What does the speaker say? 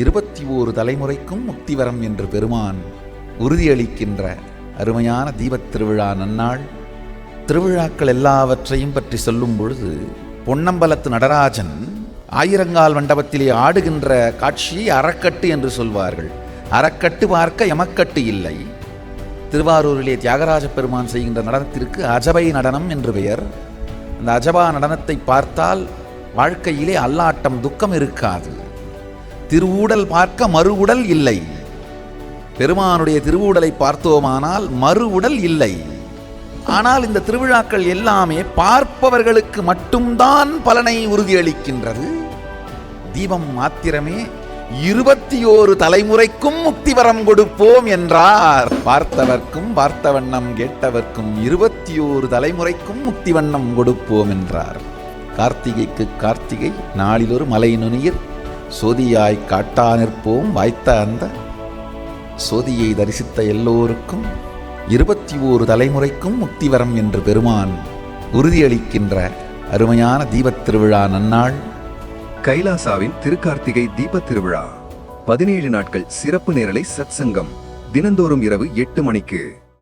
இருபத்தி ஓரு தலைமுறைக்கும் முக்திவரம் என்று பெருமான் உறுதியளிக்கின்ற அருமையான தீபத் திருவிழா நன்னாள். திருவிழாக்கள் எல்லாவற்றையும் பற்றி சொல்லும் பொழுது பொன்னம்பலத்து நடராஜன் ஆயிரங்கால் மண்டபத்திலே ஆடுகின்ற காட்சியை அறக்கட்டு என்று சொல்வார்கள். அறக்கட்டு பார்க்க எமக்கட்டு இல்லை. திருவாரூரிலே தியாகராஜ பெருமான் செய்கின்ற நடனத்திற்கு அஜபை நடனம் என்று பெயர். அந்த அஜபா நடனத்தை பார்த்தால் வாழ்க்கையிலே அல்லாட்டம் துக்கம் இருக்காது. திருவூடல் பார்க்க மறு உடல் இல்லை. பெருமானுடைய திருவூடலை பார்த்தோமானால் மறு உடல் இல்லை. ஆனால் இந்த திருவிழாக்கள் எல்லாமே பார்ப்பவர்களுக்கு மட்டும்தான் பலனை உறுதியளிக்கின்றது. தீபம் மாத்திரமே இருபத்தி ஓரு தலைமுறைக்கும் முக்தி வரம் கொடுப்போம் என்றார். பார்த்தவர்க்கும் பார்த்த வண்ணம் கேட்டவர்க்கும் இருபத்தி ஓரு தலைமுறைக்கும் முக்தி வண்ணம் கொடுப்போம் என்றார். கார்த்திகைக்கு கார்த்திகை நாளிலொரு மலை நுனியில் சோதியாய் காட்டா நிற்போம் வாய்த்த அந்த சோதியை தரிசித்த எல்லோருக்கும் இருபத்தி ஓரு தலைமுறைக்கும் முக்தி வரம் என்று பெருமான் உறுதியளிக்கின்ற அருமையான தீபத் திருவிழா நன்னாள். கைலாசாவின் திருக்கார்த்திகை தீபத் திருவிழா. பதினேழு நாட்கள் சிறப்பு நேரலை சத்சங்கம். தினந்தோறும் இரவு எட்டு மணிக்கு.